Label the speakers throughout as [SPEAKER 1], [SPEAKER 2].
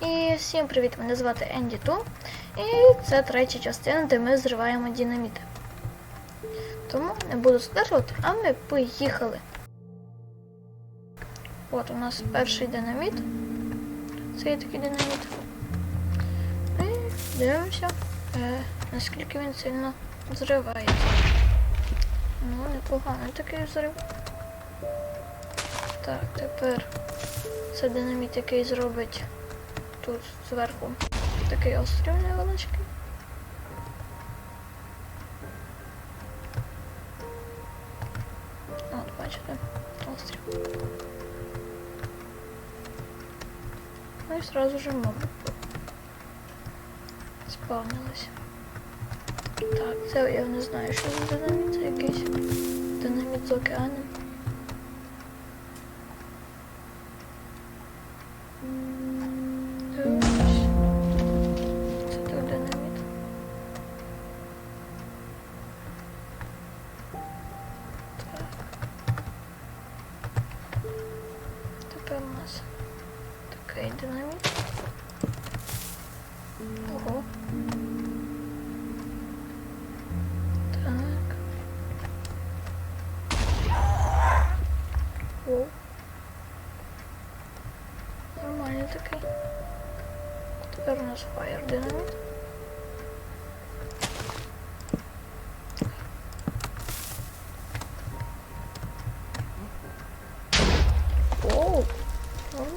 [SPEAKER 1] І всім привіт! Мене звати Енді Ту. І це третя частина, де ми зриваємо динаміти. Тому не буду стверджувати, а ми поїхали. От у нас перший динаміт. Це є такий динаміт. І дивимося, е, наскільки він сильно зривається. Ну, непоганий такий взрив. Так, тепер це динаміт, який зробить тут зверху такий острів невеличкий. От, бачите, острів. Ну і сразу же моби спавнилися. Так, це я не знаю, що за динаміт, це якийсь динаміт з океаном. Тепер у нас такий динаміт. Ого. Так. О. Нормальний такий. Тепер у нас фаєр динаміт.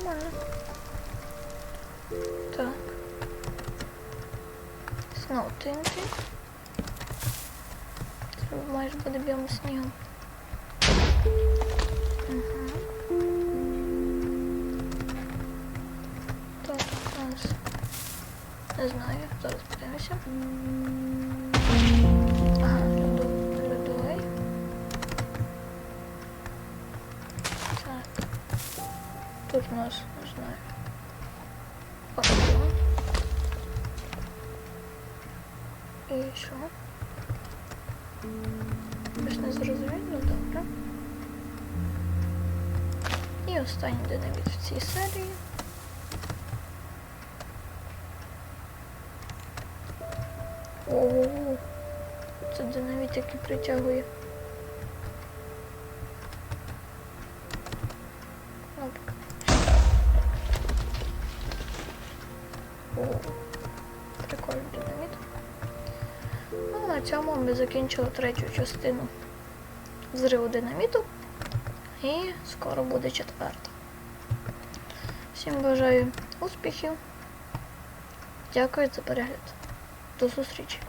[SPEAKER 1] Нормально. Так. Знову тинти. Це майже снігу. Угу. Так, у нас. Не знаю, зараз подивимося. Ага, льоду, льодовий. Так. Тут у нас, не знаю. Ого. І що? Щось не зрозуміло, добре. І останній динаміт в цій серії. Ого, це динаміт, який притягує. Кнопка. О, прикольний динаміт. Ну, на цьому ми закінчили третю частину взриву динаміту. І скоро буде четверта. Всім бажаю успіхів. Дякую за перегляд. До зустрічі!